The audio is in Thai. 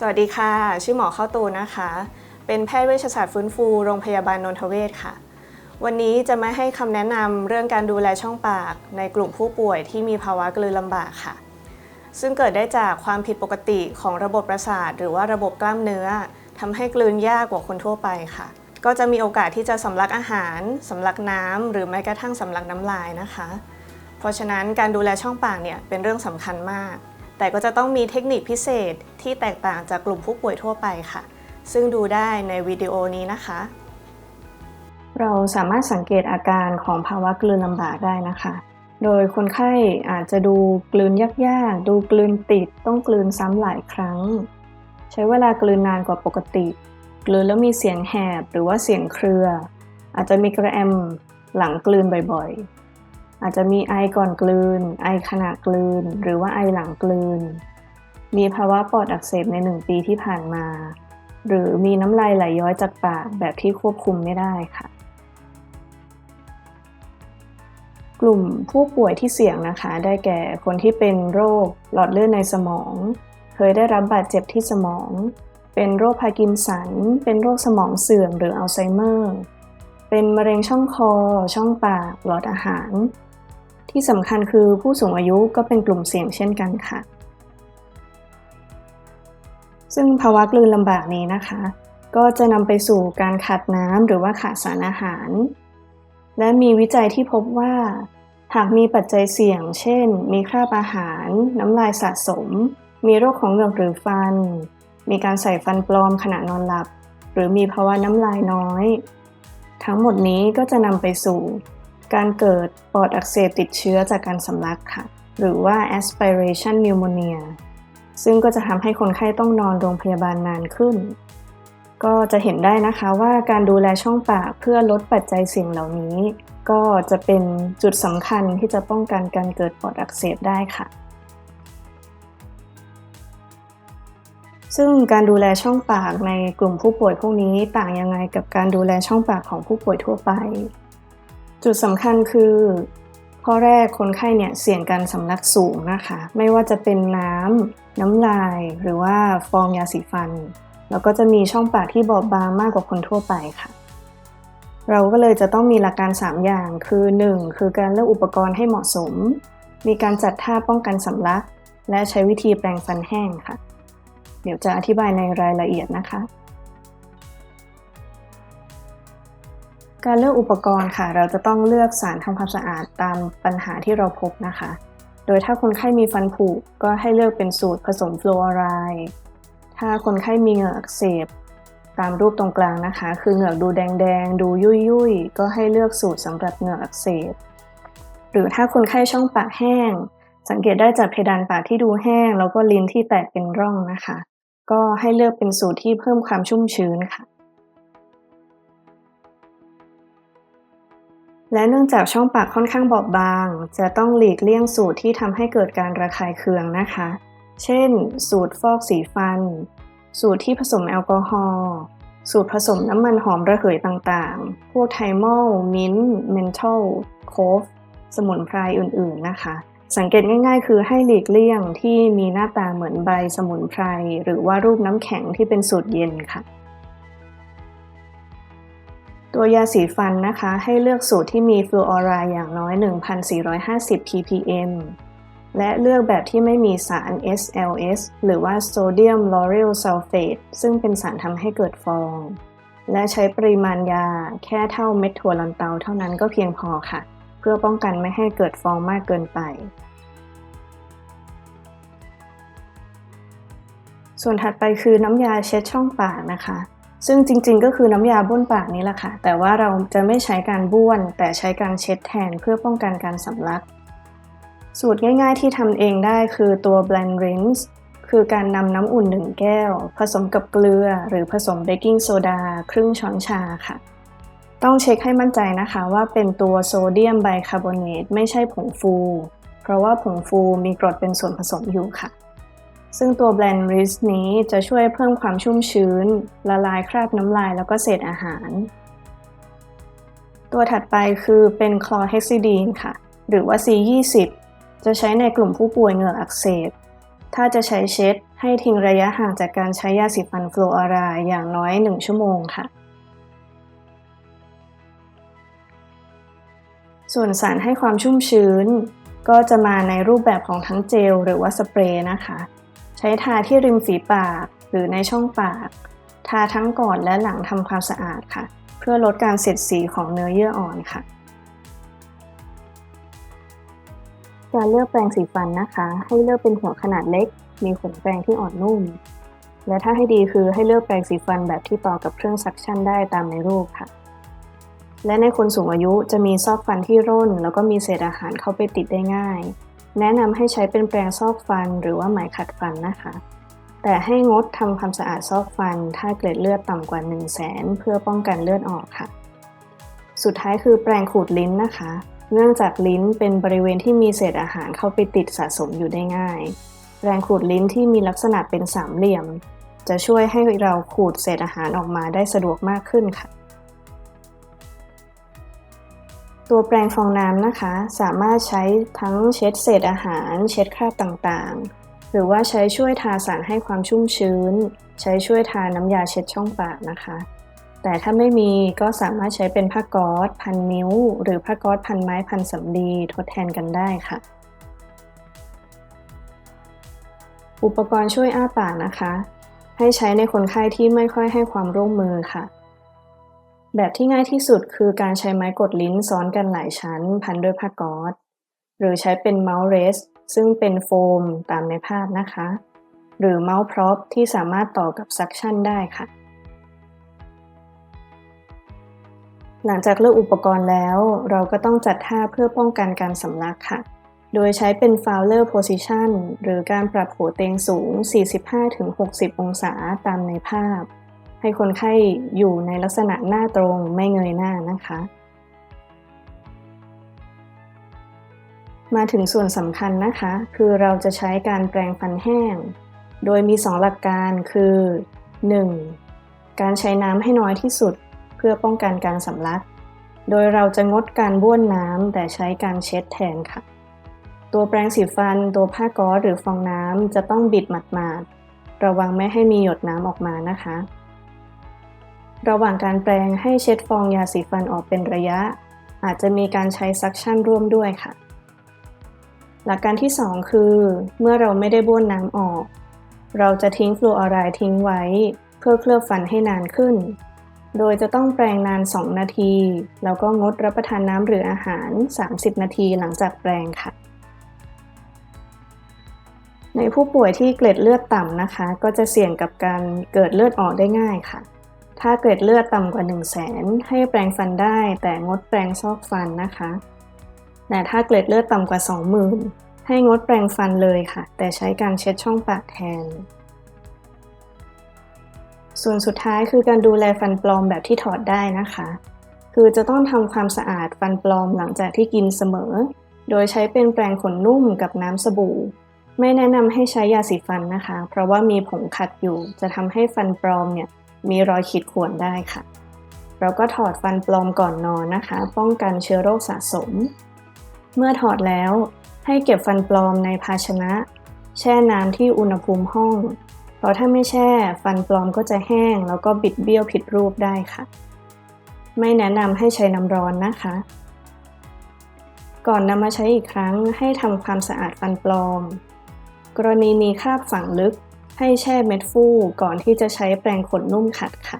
สวัสดีค่ะ ชื่อหมอเข้าตูนะคะ เป็นแพทย์เวชศาสตร์ฟื้นฟูโรงพยาบาลนนทเวศค่ะ วันนี้จะมาให้คำแนะนำเรื่องการดูแลช่องปาก ในกลุ่มผู้ป่วยที่มีภาวะกลืนลำบากค่ะ ซึ่งเกิดได้จากความผิดปกติของระบบประสาท หรือว่าระบบกล้ามเนื้อทำให้กลืนยากกว่าคนทั่วไปค่ะ ก็จะมีโอกาสที่จะสำลักอาหารสำลักน้ำหรือแม้กระทั่งสำลักน้ำลายนะคะ เพราะฉะนั้นการดูแลช่องปากเนี่ยเป็นเรื่องสำคัญมาก แต่ก็จะต้องมีเทคนิคพิเศษที่แตกต่างจากกลุ่มผู้ป่วยทั่วไปค่ะ ซึ่งดูได้ในวิดีโอนี้นะคะ เราสามารถสังเกตอาการของภาวะกลืนลำบากได้นะคะ โดยคนไข้อาจจะดูกลืนยากๆ ดูกลืนติด ต้องกลืนซ้ำหลายครั้ง ใช้เวลากลืนนานกว่าปกติ กลืนแล้วมีเสียงแหบหรือว่าเสียงเครือ อาจจะมีกระแอมหลังกลืนบ่อยๆ อาจจะมีไอก่อนกลืน ไอขณะกลืน หรือว่าไอหลังกลืน มีภาวะปอดอักเสบในหนึ่งปีที่ผ่านมา หรือมีน้ำลายไหลย้อยจากปากแบบที่ควบคุมไม่ได้ค่ะ กลุ่มผู้ป่วยที่เสี่ยงนะคะ ได้แก่คนที่เป็นโรคหลอดเลือดในสมอง เคยได้รับบาดเจ็บที่สมอง เป็นโรคพาร์กินสัน เป็นโรคสมองเสื่อมหรืออัลไซเมอร์ เป็นมะเร็งช่องคอ ช่องปาก หลอดอาหาร ที่สำคัญคือผู้สูงอายุก็เป็นกลุ่มเสี่ยงเช่นกันค่ะ ซึ่งภาวะกลืนลำบากนี้นะคะ ก็จะนำไปสู่การขาดน้ำหรือว่าขาดสารอาหาร และมีวิจัยที่พบว่า หากมีปัจจัยเสี่ยง เช่น มีคราบอาหาร น้ำลายสะสม มีโรคของเหงือกหรือฟัน มีการใส่ฟันปลอมขณะนอนหลับ หรือมีภาวะน้ำลายน้อย ทั้งหมดนี้ก็จะนำไปสู่ การเกิดปอดอักเสบติดเชื้อจากการสำลักค่ะ หรือว่า aspiration pneumonia ซึ่งก็จะทำให้คนไข้ต้องนอนโรงพยาบาลนานขึ้น ก็จะเห็นได้นะคะว่าการดูแลช่องปากเพื่อลดปัจจัยเสี่ยงเหล่านี้ ก็จะเป็นจุดสำคัญที่จะป้องกันการเกิดปอดอักเสบได้ค่ะ ซึ่งการดูแลช่องปากในกลุ่มผู้ป่วยพวกนี้ต่างยังไงกับการดูแลช่องปากของผู้ป่วยทั่วไป จุดสำคัญคือ ข้อแรกคนไข้เนี่ยเสี่ยงการสำลักสูงนะคะ ไม่ว่าจะเป็นน้ำน้ำลาย หรือว่าฟองยาสีฟัน แล้วก็จะมีช่องปากที่บอบบางมากกว่าคนทั่วไปค่ะ เราก็เลยจะต้องมีหลักการ 3 อย่างคือ 1. คือการเลือกอุปกรณ์ให้เหมาะสม มีการจัดท่าป้องกันสำลัก และใช้วิธีแปรงฟันแห้งค่ะ เดี๋ยวจะอธิบายในรายละเอียดนะคะ การเลือกอุปกรณ์ค่ะ เราจะต้องเลือกสารทำความสะอาดตามปัญหาที่เราพบนะคะ โดยถ้าคนไข้มีฟันผุก็ให้เลือกเป็นสูตรผสมฟลูออไรด์ ถ้าคนไข้มีเหงือกอักเสบตามรูปตรงกลางนะคะ คือเหงือกดูแดงๆ ดูยุ่ยๆก็ให้เลือกสูตรสำหรับเหงือกอักเสบ หรือถ้าคนไข้ช่องปากแห้ง สังเกตได้จากเพดานปากที่ดูแห้ง แล้วก็ลิ้นที่แตกเป็นร่องนะคะ ก็ให้เลือกเป็นสูตรที่เพิ่มความชุ่มชื้นค่ะ และเนื่องจากช่องปากค่อนข้างบอบบาง จะต้องหลีกเลี่ยงสูตรที่ทำให้เกิดการระคายเคืองนะคะ เช่น สูตรฟอกสีฟัน สูตรที่ผสมแอลกอฮอล์ สูตรผสมน้ำมันหอมระเหยต่างๆ พวกไทมอล มิ้นท์ เมนทอลโคฟ สมุนไพรอื่นๆนะคะ สังเกตง่ายๆ คือให้หลีกเลี่ยงที่มีหน้าตาเหมือนใบสมุนไพร หรือว่ารูปน้ำแข็งที่เป็นสูตรเย็นค่ะ ตัวยาสีฟันนะคะให้เลือกสูตรที่มีฟลูออไรด์อย่างน้อย 1,450 ppm และเลือกแบบที่ไม่มีสาร SLS หรือว่า Sodium Lauryl Sulfate ซึ่งเป็นสารทำให้เกิดฟอง และใช้ปริมาณยาแค่เท่าเม็ดถั่วลันเตาเท่านั้นก็เพียงพอค่ะ เพื่อป้องกันไม่ให้เกิดฟองมากเกินไป ส่วนถัดไปคือน้ำยาเช็ดช่องปากนะคะ ซึ่งจริงๆ ก็คือน้ำยาบ้วนปากนี้แหละค่ะ แต่ว่าเราจะไม่ใช้การบ้วน แต่ใช้การเช็ดแทนเพื่อป้องกันการสำลัก สูตรง่ายๆที่ทำเองได้คือตัว blend rinse คือการนำน้ำอุ่น1แก้ว ผสมกับเกลือ หรือผสมเบกกิ้งโซดาครึ่งช้อนชาค่ะ ต้องเช็คให้มั่นใจนะคะว่าเป็นตัวโซเดียมไบคาร์บอเนตไม่ใช่ผงฟู เพราะว่าผงฟูมีกรดเป็นส่วนผสมอยู่ค่ะ ซึ่งตัว blend rinse นี้จะช่วยเพิ่มความชุ่มชื้น ละลายคราบน้ำลายแล้วก็เศษอาหาร ตัวถัดไปคือเป็นคลอเฮกซิดีนค่ะ หรือว่า C20 จะใช้ในกลุ่มผู้ป่วยเหงือกอักเสบ ถ้าจะใช้เช็ด ให้ทิ้งระยะห่างจากการใช้ยาสีฟันฟลูออไรด์อย่างน้อย 1 ชั่วโมงค่ะ ส่วนสารให้ความชุ่มชื้น ก็จะมาในรูปแบบของทั้งเจลหรือว่าสเปรย์นะคะ ใช้ทาที่ริมฝีปากหรือในช่องปาก ทาทั้งก่อนและหลังทำความสะอาดค่ะ เพื่อลดการเสียดสีของเนื้อเยื่ออ่อนค่ะ การเลือกแปรงสีฟันนะคะ ให้เลือกเป็นหัวขนาดเล็ก มีขนแปรงที่อ่อนนุ่ม และถ้าให้ดีคือให้เลือกแปรงสีฟันแบบที่ต่อกับเครื่องซักชั่นได้ตามในรูปค่ะ และในคนสูงอายุจะมีซอกฟันที่ร่น แล้วก็มีเศษอาหารเข้าไปติดได้ง่าย แนะนำให้ใช้เป็นแปรงซอกฟันหรือว่าไหมขัดฟันนะคะ แต่ให้งดทำความสะอาดซอกฟัน ถ้าเกล็ดเลือดต่ำกว่า 1 0 0 0 0แสนเพื่อป้องกันเลือดออกค่ะ สุดท้ายคือแปรงขูดลิ้นนะคะ เนื่องจากลิ้นเป็นบริเวณที่มีเศษอาหารเข้าไปติดสะสมอยู่ได้ง่าย แปรงขูดลิ้นที่มีลักษณะเป็นสามเหลี่ยม จะช่วยให้เราขูดเศษอาหารออกมาได้สะดวกมากขึ้นค่ะ ตัวแปรงฟองน้ำนะคะ สามารถใช้ทั้งเช็ดเศษอาหาร เช็ดคราบต่างๆ หรือว่าใช้ช่วยทาสารให้ความชุ่มชื้น ใช้ช่วยทาน้ำยาเช็ดช่องปากนะคะ แต่ถ้าไม่มีก็สามารถใช้เป็นผ้าก๊อซพันนิ้ว หรือผ้าก๊อซพันไม้พันสำลีทดแทนกันได้ค่ะอุปกรณ์ช่วยอ้าปากนะคะ ให้ใช้ในคนไข้ที่ไม่ค่อยให้ความร่วมมือค่ะ แบบที่ง่ายที่สุดคือการใช้ไม้กดลิ้นซ้อนกันหลายชั้น พันด้วยผ้าก๊อซหรือใช้เป็นเมาส์เรสซึ่งเป็นโฟมตามในภาพนะคะ หรือเมาส์พร็อพที่สามารถต่อกับซักชั่นได้ค่ะ หลังจากเลือกอุปกรณ์แล้ว เราก็ต้องจัดท่าเพื่อป้องกันการสำลักค่ะ โดยใช้เป็น Fowler Position หรือการปรับหัวเตียงสูง 45-60 องศาตามในภาพ ให้คนไข้อยู่ในลักษณะหน้าตรงไม่เงยหน้านะคะ มาถึงส่วนสำคัญนะคะ คือเราจะใช้การแปรงฟันแห้ง โดยมี 2 หลักการคือ 1. การใช้น้ำให้น้อยที่สุด เพื่อป้องกันการสำลัก โดยเราจะงดการบ้วนน้ำแต่ใช้การเช็ดแทนค่ะ ตัวแปรงสีฟัน ตัวผ้าก๊อซหรือฟองน้ำจะต้องบิดหมาดๆระวังไม่ให้มีหยดน้ำออกมานะคะ ระหว่างการแปรงให้เช็ดฟองยาสีฟันออกเป็นระยะ อาจจะมีการใช้ซักชั่นร่วมด้วยค่ะ หลักการที่ 2 คือ เมื่อเราไม่ได้บ้วนน้ำออก เราจะทิ้งฟลูออไรด์ทิ้งไว้ เพื่อเคลือบฟันให้นานขึ้น โดยจะต้องแปรงนาน 2 นาที แล้วก็งดรับประทานน้ำหรืออาหาร 30 นาทีหลังจากแปรงค่ะในผู้ป่วยที่เกล็ดเลือดต่ำนะคะ ก็จะเสี่ยงกับการเกิดเลือดออกได้ง่ายค่ะ ถ้าเกล็ดเลือดต่ำกว่า 1 0 0 0 0แสนให้แปรงฟันได้ แต่งดแปรงซอกฟันนะคะ แต่ถ้าเกล็ดเลือดต่ำกว่า 20,000 ให้งดแปรงฟันเลยค่ะ แต่ใช้การเช็ดช่องปากแทน ส่วนสุดท้ายคือการดูแลฟันปลอมแบบที่ถอดได้นะคะ คือจะต้องทำความสะอาดฟันปลอมหลังจากที่กินเสมอ โดยใช้เป็นแปรงขนนุ่มกับน้ำสบู่ไม่แนะนำให้ใช้ยาสีฟันนะคะ เพราะว่ามีผงขัดอยู่ จะทำให้ฟันปลอมเนี่ย มีรอยขีดข่วนได้ค่ะ เราก็ถอดฟันปลอมก่อนนอนนะคะ ป้องกันเชื้อโรคสะสม เมื่อถอดแล้วให้เก็บฟันปลอมในภาชนะ แช่น้ำที่อุณหภูมิห้อง เพราะถ้าไม่แช่ฟันปลอมก็จะแห้ง แล้วก็บิดเบี้ยวผิดรูปได้ค่ะ ไม่แนะนำให้ใช้น้ำร้อนนะคะ ก่อนนำมาใช้อีกครั้งให้ทำความสะอาดฟันปลอม กรณีมีคราบฝังลึก ให้แช่เม็ดฟูก่อนที่จะใช้แปรงขนนุ่มขัดค่ะ